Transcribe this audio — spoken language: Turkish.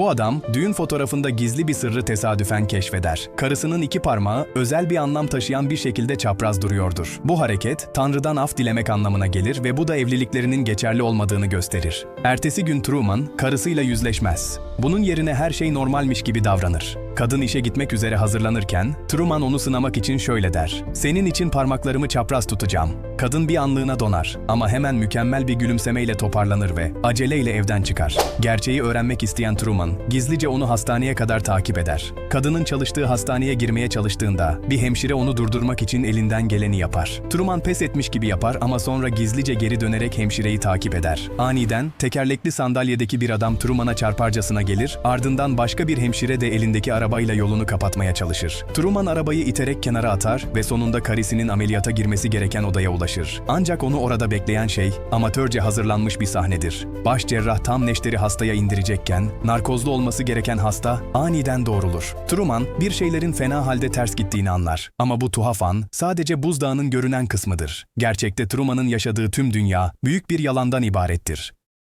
Bu adam düğün fotoğrafında gizli bir sırrı tesadüfen keşfeder. Karısının iki parmağı özel bir anlam taşıyan bir şekilde çapraz duruyordur. Bu hareket Tanrı'dan af dilemek anlamına gelir ve bu da evliliklerinin geçerli olmadığını gösterir. Ertesi gün Truman karısıyla yüzleşmez. Bunun yerine her şey normalmiş gibi davranır. Kadın işe gitmek üzere hazırlanırken Truman onu sınamak için şöyle der. Senin için parmaklarımı çapraz tutacağım. Kadın bir anlığına donar ama hemen mükemmel bir gülümsemeyle toparlanır ve aceleyle evden çıkar. Gerçeği öğrenmek isteyen Truman gizlice onu hastaneye kadar takip eder. Kadının çalıştığı hastaneye girmeye çalıştığında bir hemşire onu durdurmak için elinden geleni yapar. Truman pes etmiş gibi yapar ama sonra gizlice geri dönerek hemşireyi takip eder. Aniden tekerlekli sandalyedeki bir adam Truman'a çarparcasına gelir, ardından başka bir hemşire de elindeki arabayla yolunu kapatmaya çalışır. Truman arabayı iterek kenara atar ve sonunda karisinin ameliyata girmesi gereken odaya ulaşır. Ancak onu orada bekleyen şey amatörce hazırlanmış bir sahnedir. Baş cerrah tam neşteri hastaya indirecekken narkozlu olması gereken hasta aniden doğrulur. Truman bir şeylerin fena halde ters gittiğini anlar. Ama bu tuhaf an sadece buzdağının görünen kısmıdır. Gerçekte Truman'ın yaşadığı tüm dünya büyük bir yalandan ibarettir.